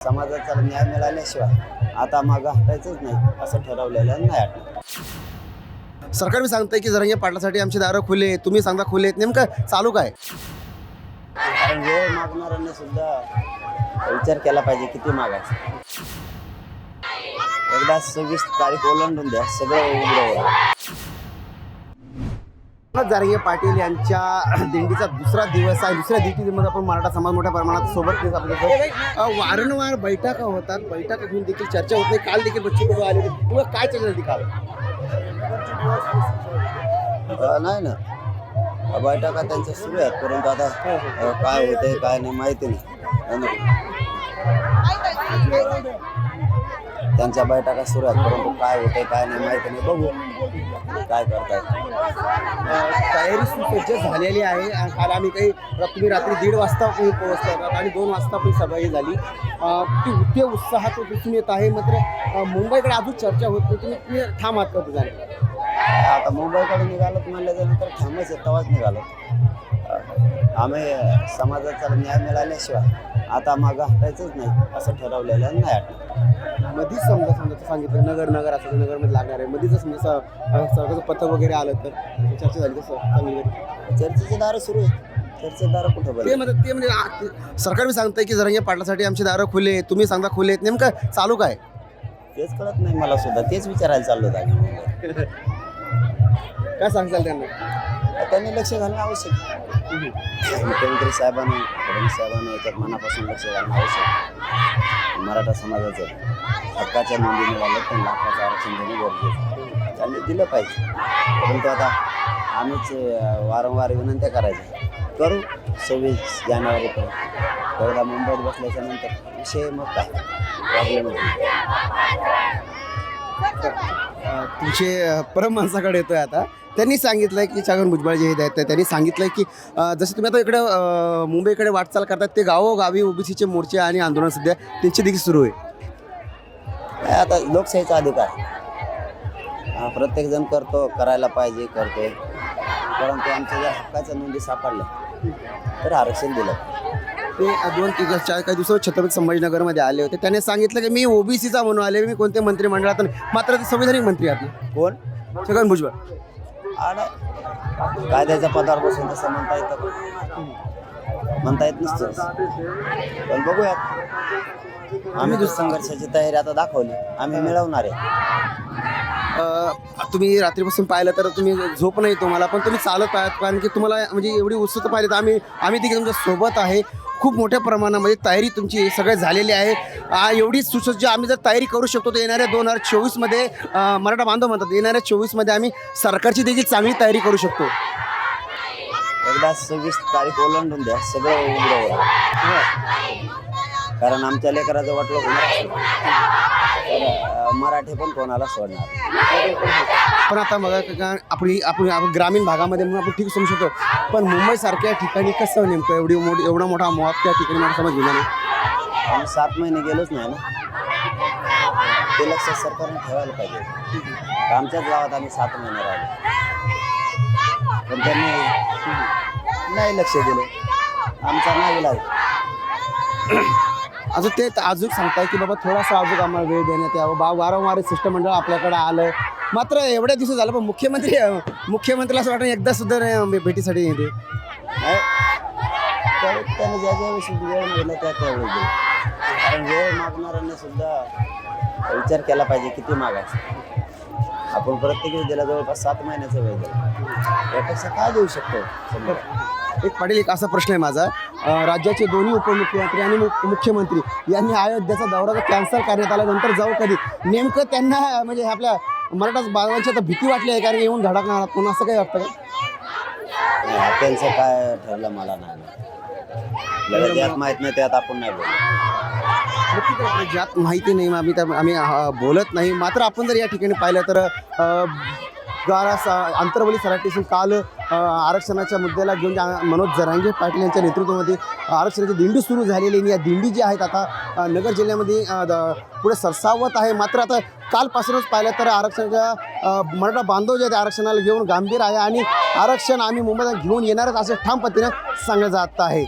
समाजाचा न्याय मिळाल्याशिवाय आता मागं हटायचंच नाही असं ठरवलेलं नाही हटणार सरकार मी सांगतंय की जरंगे पाटलासाठी आमची दारं खुले आहेत तुम्ही सांगता खुले आहेत नेमकं चालू काय? कारण वेळ मागणाऱ्यांनी सुद्धा विचार केला पाहिजे किती मागायचं. एकदा सव्वीस तारीख ओलांडून द्या सगळं उघडं जारंगे पाटील यांच्या दिंडीचा दुसरा दिवस आहे. दुसऱ्या दिंडीमध्ये आपण मराठा समाज मोठ्या प्रमाणात सोबत आपल्या वारंवार बैठका होतात. बैठका घेऊन देखील चर्चा होते काल देखील बच्चू कडू आले किंवा काय चर्चा काल? नाही ना. बैठका त्यांच्या सुरू आहेत. परंतु आता काय होतंय काय नाही माहिती नाही. हो ना? त्यांच्या बैठका सुरू आहेत परंतु काय होतंय काय नाही माहिती नाही. बघू काय करतायत. तयारी सुसज्ज झालेली आहे. आणि काल आम्ही काही तुम्ही रात्री दीड वाजता पोहोचलो पोहोचला आणि दोन वाजता पण सभा ही झाली. ती इतके उत्साहात दिसून येत आहे. मात्र मुंबईकडे अजून चर्चा होत नाही तुम्ही थांब ठाम का झाले आता मुंबईकडे निघालो म्हणलं नंतर ठामच आहे तेव्हाच निघालो. आम्ही समाजाचा न्याय मिळाल्याशिवाय आता मागं हटायचंच नाही असं ठरवलेलं नाही हटणार. मधीच समजा समजा सांगितलं नगर नगर असं नगरमध्ये लागणार आहे. मधीच समजा सरकारचं पथक वगैरे आलं तर चर्चा झाली तसं चांगली. चर्चेचे दारं सुरू आहे चर्चेचे दारं कुठं ते म्हणजे ते म्हणजे ते- सरकार मी सांगतंय की जरंगे पाटलासाठी आमची दारं खुले आहेत. तुम्ही सांगता खुले आहेत. नेमकं चालू काय? तेच कळत नाही मला सुद्धा. तेच विचारायला चाललो आम्ही. काय सांगताल त्यांना? त्यांनी लक्ष घालणं आवश्यक आहे. मुख्यमंत्री साहेबांनी फडणवीस साहेबांनी याच्यात मनापासून लक्ष घालणं आवश्यक आहे. मराठा समाजाचं हक्काच्या नोंदी मिळाल्या त्यांना लाखाचं आरक्षण देणं गरजेचं आहे. त्यांनी दिलं पाहिजे. परंतु आता आम्हीच अं, वारंवार विनंत्या करायच्या. करू सव्वीस जानेवारीपर्यंत. एकदा मुंबईत बसल्याच्या नंतर विषय मग काय? प्रॉब्लेम अ, तुमचे परम माणसाकडे येतोय आता त्यांनी सांगितलंय की छगन भुजबळ जे हे आहेत तर त्यांनी सांगितलंय की जसं तुम्ही आता इकडे मुंबईकडे वाटचाल करतात ते गावोगावी ओबीसीचे मोर्चे आणि आंदोलन सध्या त्यांची देखील सुरू आहे. आता लोकशाहीचा अधिकार आहे. प्रत्येक जण करतो करायला पाहिजे करतोय. परंतु आमच्या ज्या हक्काच्या नोंदी सापडल्या तर आरक्षण दिलं. ते दोन तीन चार काही दिवसावर छत्रपती संभाजीनगरमध्ये आले होते. त्याने सांगितलं की मी ओबीसीचा म्हणून आले मी कोणत्या मंत्रिमंडळात नाही. मात्र ते संविधानिक मंत्री आहेत. कोण? छगन भुजबळ. आणि कायद्याच्या पदावर बसून तसं म्हणता येतं? म्हणता येत नसतं पण बघूयात. आम्ही संघर्षाची तयारी आता दाखवली. आम्ही मिळवणार आहे. अ, तुम्ही रात्रीपासून पाहिलं तर तुम्ही झोप नाही तुम्हाला पण तुम्ही चालत आहात कारण की तुम्हाला म्हणजे एवढी उत्सुकता पाहिली तर आम्ही आम्ही देखील तुमच्यासोबत आहे. खूप मोठ्या प्रमाणामध्ये तयारी तुमची सगळे झालेली आहे. एवढी सुसज्ज आम्ही जर तयारी करू शकतो तर येणाऱ्या दोन हजार चोवीसमध्ये मराठा बांधव म्हणतात येणाऱ्या चोवीसमध्ये आम्ही सरकारची देखील चांगली तयारी करू शकतो. एकदा सव्वीस तारीख ओलांडून द्या सगळं उघडं कारण आमच्या लेकराचं वाटलं मराठी पण कोणाला सोडणार? पण आता बघा का आपली आपण आपण ग्रामीण भागामध्ये म्हणून आपण ठीक समजू शकतो. पण मुंबईसारख्या ठिकाणी कसं नेमकं एवढी मोठी एवढा मोठा मॉब त्या ठिकाणी मला समज घेणार नाही. आम्ही सात महिने गेलोच नाही ना? ते लक्ष सरकारने ठेवायला पाहिजे. आमच्याच गावात आम्ही सात महिने राहिलो. पण त्यांनी नाही लक्ष दिलं. आमचा नाही इलाज. अजून ते अजून सांगताय की बाबा थोडासा अजून आम्हाला वेळ देण्यात यावं. बा वारंवार शिष्टमंडळ आपल्याकडे आलं. मात्र एवढ्या दिवस झालं पण मुख्यमंत्री मुख्यमंत्रीला असं वाटतं एकदा सुद्धा नाही भेटीसाठी येते त्याने ज्या ज्या विषयी वेळ मिळाला त्या त्या कारण वेळ मागणाऱ्यांनी सुद्धा विचार केला पाहिजे किती मागायचं. आपण प्रत्येक दिला जवळपास सात महिन्याचा वेळ दिला यापेक्षा काय देऊ शकतो? समजा. एक पाटील एक असा प्रश्न आहे माझा. अं, राज्याचे दोन्ही उपमुख्यमंत्री आणि मु- मुख्यमंत्री यांनी अयोध्येचा दौरा जर कॅन्सल करण्यात आला नंतर जाऊ कधी? नेमकं त्यांना म्हणजे आपल्या मराठा बांधवांची आता भीती वाटली आहे कारण येऊन धडकणार पुन्हा असं काही वाटतं का? नाही, त्यांचं काय ठरलं मला नाही माहीत. आपल्याला त्यात माहीत नाही त्यात आपण नाही बोलू नक्कीच ज्यात माहिती नाही मग आम्ही त्या आम्ही बोलत नाही. मात्र आपण जर या ठिकाणी पाहिलं तर गारा सा आंतरवली सराटीसून काल आरक्षणाच्या मुद्द्याला घेऊन ज्या मनोज जरांगे पाटील यांच्या नेतृत्वामध्ये आरक्षणाची दिंडी सुरू झालेली आणि या दिंडी जी आहेत आता नगर जिल्ह्यामध्ये द- पुढे सरसावत आहे. मात्र आता कालपासूनच पाहिलं तर आरक्षणाच्या मराठा बांधव जे आहेत आरक्षणाला घेऊन गांभीर आहे. आणि आरक्षण आम्ही मुंबईला घेऊन येणारच असे ठाम पद्धतीनं सांगलं जात आहे.